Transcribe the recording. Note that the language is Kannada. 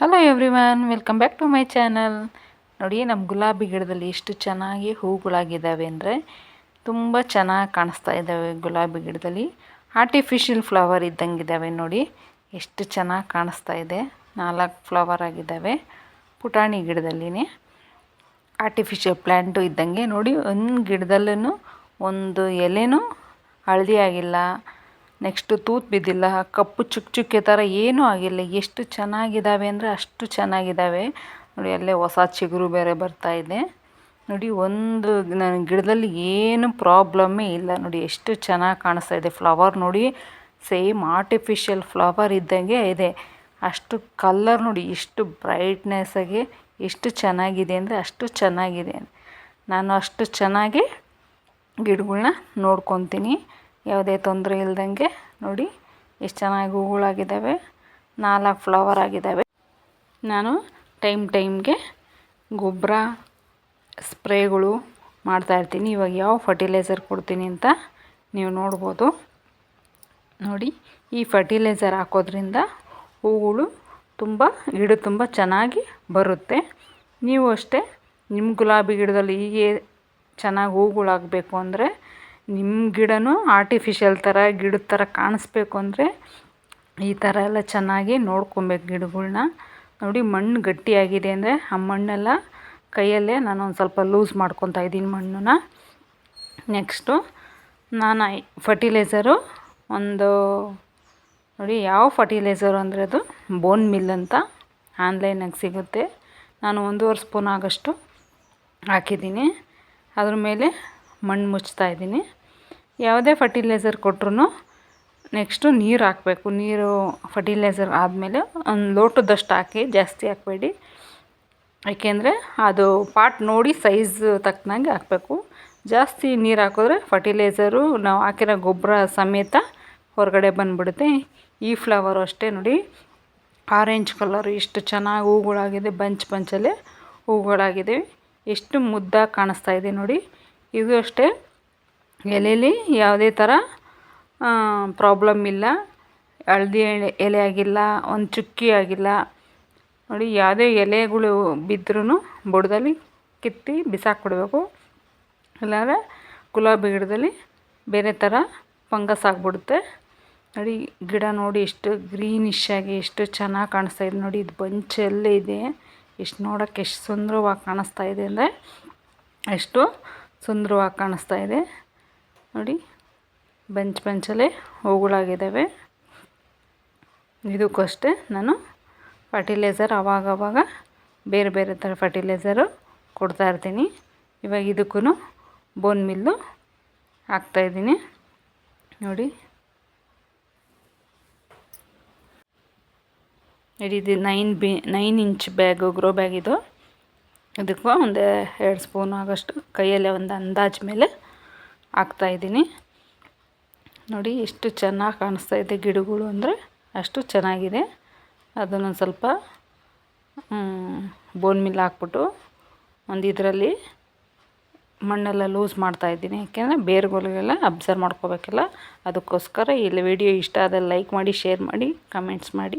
Hello everyone welcome back to my channel ನೋಡಿ ನಮ್ಮ ಗುಲಾಬಿ ಗಿಡದಲ್ಲಿ ಎಷ್ಟು ಚೆನ್ನಾಗಿ ಹೂಗಳಾಗಿದ್ದಾವೆ ಅಂದರೆ ತುಂಬ ಚೆನ್ನಾಗಿ ಕಾಣಿಸ್ತಾ ಇದ್ದಾವೆ ಗುಲಾಬಿ ಗಿಡದಲ್ಲಿ. ಆರ್ಟಿಫಿಷಿಯಲ್ ಫ್ಲವರ್ ಇದ್ದಂಗಿದ್ದಾವೆ ನೋಡಿ, ಎಷ್ಟು ಚೆನ್ನಾಗಿ ಕಾಣಿಸ್ತಾ ಇದೆ. ನಾಲ್ಕು ಫ್ಲವರ್ ಆಗಿದ್ದಾವೆ ಪುಟಾಣಿ ಗಿಡದಲ್ಲಿನೇ. ಆರ್ಟಿಫಿಷಿಯಲ್ ಪ್ಲ್ಯಾಂಟು ಇದ್ದಂಗೆ ನೋಡಿ, ಒಂದು ಗಿಡದಲ್ಲೂ ಒಂದು ಎಲೆನೂ ಹಳದಿ ಆಗಿಲ್ಲ ನೆಕ್ಸ್ಟು ತೂತು ಬಿದ್ದಿಲ್ಲ ಕಪ್ಪು ಚುಕ್ಕೆ ಚುಕ್ಕೆ ಥರ ಏನೂ ಆಗಿಲ್ಲ. ಎಷ್ಟು ಚೆನ್ನಾಗಿದ್ದಾವೆ ಅಂದರೆ ಅಷ್ಟು ಚೆನ್ನಾಗಿದ್ದಾವೆ ನೋಡಿ, ಅಲ್ಲೇ ಹೊಸ ಚಿಗುರು ಬೇರೆ ಬರ್ತಾ ಇದೆ. ನೋಡಿ, ಒಂದು ನನ್ನ ಗಿಡದಲ್ಲಿ ಏನು ಪ್ರಾಬ್ಲಮ್ಮೇ ಇಲ್ಲ. ನೋಡಿ, ಎಷ್ಟು ಚೆನ್ನಾಗಿ ಕಾಣಿಸ್ತಾ ಇದೆ. ಫ್ಲವರ್ ನೋಡಿ, ಸೇಮ್ ಆರ್ಟಿಫಿಷಿಯಲ್ ಫ್ಲವರ್ ಇದ್ದಂಗೆ ಇದೆ. ಅಷ್ಟು ಕಲ್ಲರ್ ನೋಡಿ ಎಷ್ಟು ಬ್ರೈಟ್ನೆಸ್ಸಾಗಿ ಎಷ್ಟು ಚೆನ್ನಾಗಿದೆ ಅಂದರೆ ಅಷ್ಟು ಚೆನ್ನಾಗಿದೆ. ನಾನು ಅಷ್ಟು ಚೆನ್ನಾಗಿ ಗಿಡಗಳ್ನ ನೋಡ್ಕೊತೀನಿ. ಯಾವುದೇ ತೊಂದರೆ ಇಲ್ದಂಗೆ ನೋಡಿ ಎಷ್ಟು ಚೆನ್ನಾಗಿ ಹೂಗಳಾಗಿದ್ದಾವೆ, ನಾಲ್ಕು ಫ್ಲವರ್ ಆಗಿದ್ದಾವೆ. ನಾನು ಟೈಮ್ ಟೈಮ್ಗೆ ಗೊಬ್ಬರ ಸ್ಪ್ರೇಗಳು ಮಾಡ್ತಾಯಿರ್ತೀನಿ ಇವಾಗ ಯಾವ ಫರ್ಟಿಲೈಸರ್ ಕೊಡ್ತೀನಿ ಅಂತ ನೀವು ನೋಡ್ಬೋದು. ನೋಡಿ, ಈ ಫರ್ಟಿಲೈಸರ್ ಹಾಕೋದ್ರಿಂದ ಹೂಗಳು ತುಂಬ, ಗಿಡ ತುಂಬ ಚೆನ್ನಾಗಿ ಬರುತ್ತೆ. ನೀವು ಅಷ್ಟೇ ನಿಮ್ಮ ಗುಲಾಬಿ ಗಿಡದಲ್ಲಿ ಹೀಗೆ ಚೆನ್ನಾಗಿ ಹೂಗಳಾಗಬೇಕು ಅಂದರೆ ನಿಮ್ಮ ಗಿಡನೂ ಆರ್ಟಿಫಿಷಿಯಲ್ ಥರ ಗಿಡದ ಥರ ಕಾಣಿಸ್ಬೇಕು ಅಂದರೆ ಈ ಥರ ಎಲ್ಲ ಚೆನ್ನಾಗಿ ನೋಡ್ಕೊಬೇಕು ಗಿಡಗಳ್ನ. ನೋಡಿ ಮಣ್ಣು ಗಟ್ಟಿಯಾಗಿದೆ ಅಂದರೆ ಆ ಮಣ್ಣೆಲ್ಲ ಕೈಯಲ್ಲೇ ನಾನು ಒಂದು ಸ್ವಲ್ಪ ಲೂಸ್ ಮಾಡ್ಕೊತಾ ಇದ್ದೀನಿ ಮಣ್ಣನ್ನ. ನೆಕ್ಸ್ಟು ನಾನು ಫರ್ಟಿಲೈಸರು ಒಂದು, ನೋಡಿ ಯಾವ ಫರ್ಟಿಲೈಸರು ಅಂದರೆ ಅದು ಬೋನ್ ಮಿಲ್ ಅಂತ ಆನ್ಲೈನಾಗಿ ಸಿಗುತ್ತೆ. ನಾನು ಒಂದೂವರೆ ಸ್ಪೂನ್ ಆಗೋಷ್ಟು ಹಾಕಿದ್ದೀನಿ. ಅದ್ರ ಮೇಲೆ ಮಣ್ಣು ಮುಚ್ತಾ ಇದ್ದೀನಿ. ಯಾವುದೇ ಫರ್ಟಿಲೈಸರ್ ಕೊಟ್ರೂ ನೆಕ್ಸ್ಟು ನೀರು ಹಾಕಬೇಕು. ನೀರು ಫರ್ಟಿಲೈಸರ್ ಆದಮೇಲೆ ಒಂದು ಲೋಟದಷ್ಟು ಹಾಕಿ ಜಾಸ್ತಿ ಹಾಕಬೇಡಿ. ಏಕೆಂದರೆ ಅದು ಪಾಟ್ ನೋಡಿ ಸೈಜ್ ತಕ್ಕನಾಗೆ ಹಾಕಬೇಕು. ಜಾಸ್ತಿ ನೀರು ಹಾಕಿದ್ರೆ ಫರ್ಟಿಲೈಸರು ನಾವು ಹಾಕಿರೋ ಗೊಬ್ಬರ ಸಮೇತ ಹೊರಗಡೆ ಬಂದುಬಿಡುತ್ತೆ. ಈ ಫ್ಲವರು ಅಷ್ಟೇ ನೋಡಿ. ಆರೆಂಜ್ ಕಲರ್ ಎಷ್ಟು ಚೆನ್ನಾಗಿ ಹೂಗಳಾಗಿದೆ ಬಂಚ್ ಬಂಚಲ್ಲೇ ಹೂಗಳಾಗಿದೆ. ಎಷ್ಟು ಮುದ್ದಾಗಿ ಕಾಣಿಸ್ತಾ ಇದೆ ನೋಡಿ. ಇದು ಅಷ್ಟೇ. ಎಲೆಯಲ್ಲಿ ಯಾವುದೇ ಥರ ಪ್ರಾಬ್ಲಮ್ ಇಲ್ಲ. ಹಳದಿ ಎಲೆ ಆಗಿಲ್ಲ, ಒಂದು ಚುಕ್ಕಿ ಆಗಿಲ್ಲ. ನೋಡಿ, ಯಾವುದೇ ಎಲೆಗಳು ಬಿದ್ದರೂ ಬುಡದಲ್ಲಿ ಕಿತ್ತಿ ಬಿಸಾಕ್ಬಿಡ್ಬೇಕು ಇಲ್ಲಾಂದರೆ ಗುಲಾಬಿ ಗಿಡದಲ್ಲಿ ಬೇರೆ ಥರ ಫಂಗಸ್ ಆಗಿಬಿಡುತ್ತೆ. ನೋಡಿ, ಗಿಡ ನೋಡಿ ಎಷ್ಟು ಗ್ರೀನಿಶ್ ಆಗಿ, ಎಷ್ಟು ಚೆನ್ನಾಗಿ ಕಾಣಿಸ್ತಾ ಇದೆ. ನೋಡಿ, ಇದು ಬಂಚಲ್ಲೇ ಇದೆ. ಎಷ್ಟು ನೋಡೋಕ್ಕೆ ಎಷ್ಟು ಸುಂದರವಾಗಿ ಕಾಣಿಸ್ತಾ ಇದೆ ಅಂದರೆ, ಎಷ್ಟು ಸುಂದರವಾಗಿ ಕಾಣಿಸ್ತಾ ಇದೆ. ನೋಡಿ, ಬಂಚ್ ಬೆಂಚಲ್ಲೇ ಹೂಗಳಾಗಿದ್ದಾವೆ. ಇದಕ್ಕೂ ಅಷ್ಟೇ ನಾನು ಫರ್ಟಿಲೈಸರ್ ಆವಾಗವಾಗ ಬೇರೆ ಬೇರೆ ಥರ ಫರ್ಟಿಲೈಸರು ಕೊಡ್ತಾಯಿರ್ತೀನಿ ಇವಾಗ ಇದಕ್ಕೂ ಬೋನ್ ಮಿಲ್ಲು ಹಾಕ್ತಾಯಿದ್ದೀನಿ ನೋಡಿ. ಇದು nine B nine inch bag grow bag ಇದು. ಇದಕ್ಕೂ ಒಂದು ಎರಡು ಸ್ಪೂನ್ ಆಗೋಷ್ಟು ಕೈಯಲ್ಲೇ ಒಂದು ಅಂದಾಜು ಮೇಲೆ ಹಾಕ್ತಾಯಿದ್ದೀನಿ ನೋಡಿ ಎಷ್ಟು ಚೆನ್ನಾಗಿ ಕಾಣಿಸ್ತಾ ಇದೆ ಗಿಡಗಳು ಅಂದರೆ ಅಷ್ಟು ಚೆನ್ನಾಗಿದೆ. ಅದನ್ನು ಸ್ವಲ್ಪ ಬೋನ್ ಮಿಲ್ ಹಾಕ್ಬಿಟ್ಟು ಒಂದು ಇದರಲ್ಲಿ ಮಣ್ಣೆಲ್ಲ ಲೂಸ್ ಮಾಡ್ತಾಯಿದ್ದೀನಿ ಯಾಕೆಂದರೆ ಬೇರುಗಳಿಗೆಲ್ಲ ಅಬ್ಸರ್ವ್ ಮಾಡ್ಕೋಬೇಕಲ್ಲ. ಅದಕ್ಕೋಸ್ಕರ ಇಲ್ಲಿ ವಿಡಿಯೋ ಇಷ್ಟ ಆದರೆ ಲೈಕ್ ಮಾಡಿ, ಶೇರ್ ಮಾಡಿ ಕಮೆಂಟ್ಸ್ ಮಾಡಿ.